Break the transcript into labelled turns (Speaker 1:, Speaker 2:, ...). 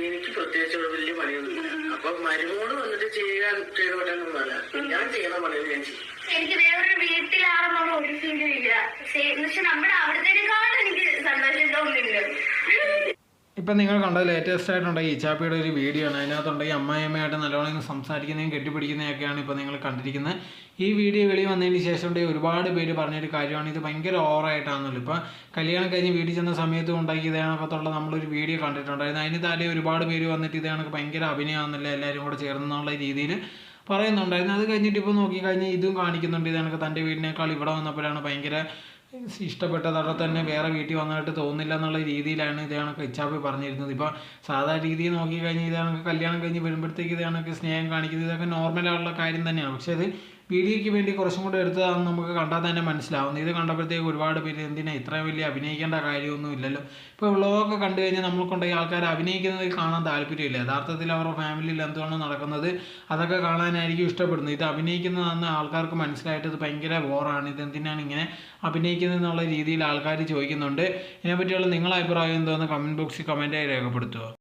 Speaker 1: എനിക്ക് പ്രത്യേകിച്ച് ഒരു വലിയ പണിയൊന്നും അപ്പൊ മരുമോട് വന്നിട്ട് ചെയ്യാൻ ചെയ്തോട്ടെന്ന് പറഞ്ഞ ഞാൻ ചെയ്യുന്ന പണികൾ ഞാൻ ചെയ്യും
Speaker 2: എനിക്ക് വേറൊരു വീട്ടിലാണെന്നുള്ള ഒരു ഫീലും ഇല്ല. പക്ഷെ നമ്മുടെ
Speaker 3: ഇപ്പം നിങ്ങൾ കണ്ടത് ലേറ്റസ്റ്റ് ആയിട്ടുണ്ടെങ്കിൽ ഇച്ചാപ്പിയുടെ ഒരു വീഡിയോ ആണ്. അതിനകത്തുണ്ടെങ്കിൽ അമ്മായിയമ്മയായിട്ട് നല്ലോണം സംസാരിക്കുന്നതും കെട്ടിപ്പിടിക്കുന്നതൊക്കെയാണ് ഇപ്പോൾ നിങ്ങൾ കണ്ടിരിക്കുന്നത്. ഈ വീഡിയോ വെളി വന്നതിന് ശേഷം ഉണ്ടെങ്കിൽ ഒരുപാട് പേര് പറഞ്ഞൊരു കാര്യമാണ്. ഇത് ഭയങ്കര ഓവറായിട്ടാണല്ലോ ഇപ്പോൾ കല്യാണം കഴിഞ്ഞ് വീട്ടിൽ ചെന്ന സമയത്ത് ഉണ്ടാക്കി ഇതേ നമ്മളൊരു വീഡിയോ കണ്ടിട്ടുണ്ടായിരുന്നു. അതിന് താഴെ ഒരുപാട് പേര് വന്നിട്ട് ഇതേ കണക്ക് ഭയങ്കര അഭിനയമാണെന്നല്ലേ എല്ലാവരും കൂടെ ചേർന്നെന്നുള്ള രീതിയിൽ പറയുന്നുണ്ടായിരുന്നു. അത് കഴിഞ്ഞിട്ട് ഇപ്പോൾ നോക്കിക്കഴിഞ്ഞാൽ ഇതും കാണിക്കുന്നുണ്ട്. ഇത് കണക്ക് തന്റെ വീടിനേക്കാൾ ഇവിടെ വന്നപ്പോഴാണ് ഭയങ്കര ഇഷ്ടപ്പെട്ടതവിടെ തന്നെ വേറെ വീട്ടിൽ വന്നതായിട്ട് തോന്നില്ല എന്നുള്ള രീതിയിലാണ് ഇത് കണക്ക് ഇച്ചാപ്പി പറഞ്ഞിരുന്നത്. ഇപ്പോൾ സാധാരണ രീതിയിൽ നോക്കി കഴിഞ്ഞാൽ ഇത് കണക്ക് കല്യാണം കഴിഞ്ഞ് വരുമ്പോഴത്തേക്ക് ഇത് കണക്ക് സ്നേഹം കാണിക്കുന്നത്. ഇതൊക്കെ നോർമലായുള്ള കാര്യം തന്നെയാണ്. പക്ഷേ അത് വീഡിയോയ്ക്ക് വേണ്ടി കുറച്ചും കൂടെ എടുത്തതാണെന്ന് നമുക്ക് കണ്ടാൽ തന്നെ മനസ്സിലാവുന്നു. ഇത് കണ്ടപ്പോഴത്തേക്ക് ഒരുപാട് പേര് എന്തിനാ ഇത്രയും വലിയ അഭിനയിക്കേണ്ട കാര്യമൊന്നും ഇല്ലല്ലോ. ഇപ്പോൾ വ്ളോഗൊക്കെ കണ്ടു കഴിഞ്ഞാൽ നമ്മൾക്കുണ്ടെങ്കിൽ ആൾക്കാർ അഭിനയിക്കുന്നത് കാണാൻ താല്പര്യമില്ല. യഥാർത്ഥത്തിൽ അവരുടെ ഫാമിലിയിൽ എന്തുവാണോ നടക്കുന്നത് അതൊക്കെ കാണാനായിരിക്കും ഇഷ്ടപ്പെടുന്നത്. ഇത് അഭിനയിക്കുന്നതെന്ന് ആൾക്കാർക്ക് മനസ്സിലായിട്ട് ഭയങ്കര ബോറാണ് ഇത് എന്തിനാണ് ഇങ്ങനെ അഭിനയിക്കുന്നത് എന്നുള്ള രീതിയിൽ ആൾക്കാർ ചോദിക്കുന്നുണ്ട്. ഇതിനെപ്പറ്റിയുള്ള നിങ്ങളുടെ അഭിപ്രായം എന്തോന്ന് കമന്റ് ബോക്സിൽ കമന്റായി രേഖപ്പെടുത്തുക.